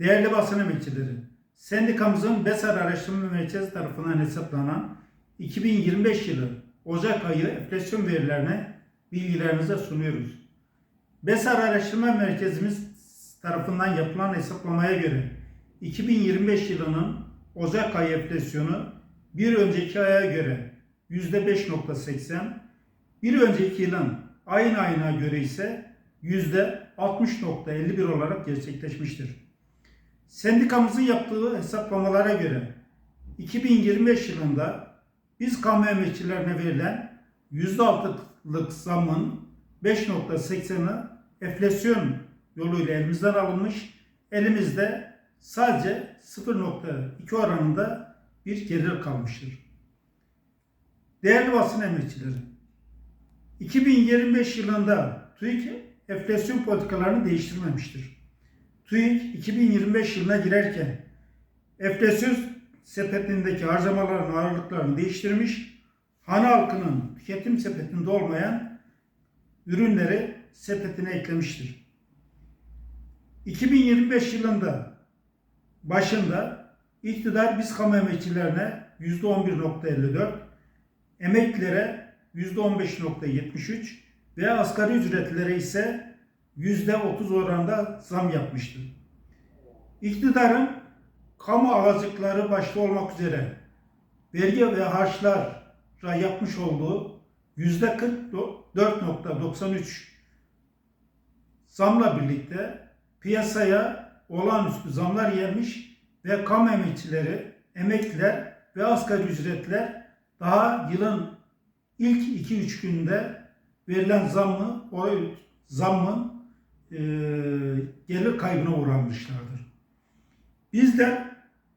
Değerli basın emekçileri, sendikamızın BESAR Araştırma Merkezi tarafından hesaplanan 2025 yılı Ocak ayı enflasyon verilerini bilgilerinize sunuyoruz. BESAR Araştırma Merkezimiz tarafından yapılan hesaplamaya göre 2025 yılının Ocak ayı enflasyonu bir önceki aya göre %5.80, bir önceki yılın aynı ayına göre ise %60.51 olarak gerçekleşmiştir. Sendikamızın yaptığı hesaplamalara göre 2025 yılında biz kamu emekçilerine verilen %6'lık zamın 5.80'ı enflasyon yoluyla elimizden alınmış. Elimizde sadece 0.2 oranında bir gelir kalmıştır. Değerli basın emekçileri, 2025 yılında TÜİK enflasyon politikalarını değiştirmemiştir. TÜİK 2025 yılına girerken enflasyon sepetindeki harcamaların ağırlıklarını değiştirmiş, hane halkının tüketim sepetinde olmayan ürünleri sepetine eklemiştir. 2025 yılında başında iktidar biz kamu emekçilerine %11.54, emeklilere %15.73 ve asgari ücretlilere ise %30 oranında zam yapmıştır. İktidarın kamu alacakları başta olmak üzere vergi ve harçlara yapmış olduğu %44.93 zamla birlikte piyasaya olağanüstü zamlar gelmiş ve kamu emekçileri, emekliler ve asgari ücretler daha yılın ilk 2-3 günde verilen zammı, zammın e, gelir kaybına uğramışlardır. Bizler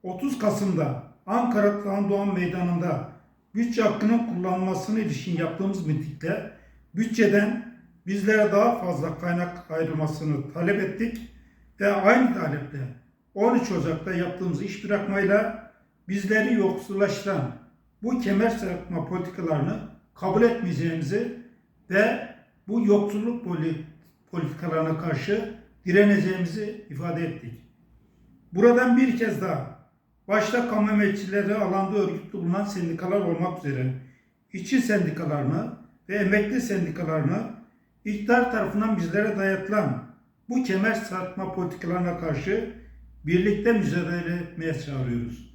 30 Kasım'da Ankara Kağan Doğan Meydanı'nda bütçe hakkının kullanılmasına ilişkin yaptığımız mitingde bütçeden bizlere daha fazla kaynak ayrılmasını talep ettik ve aynı taleple 13 Ocak'ta yaptığımız iş bırakmayla bizleri yoksullaştıran bu kemer sıkma politikalarını kabul etmeyeceğimizi ve bu yoksulluk politikalarına karşı direneceğimizi ifade ettik. Buradan bir kez daha başta kamu emekçileri alanda örgütlü bulunan sendikalar olmak üzere işçi sendikalarını ve emekli sendikalarını iktidar tarafından bizlere dayatılan bu kemer sarkma politikalarına karşı birlikte mücadele etmeye çağırıyoruz.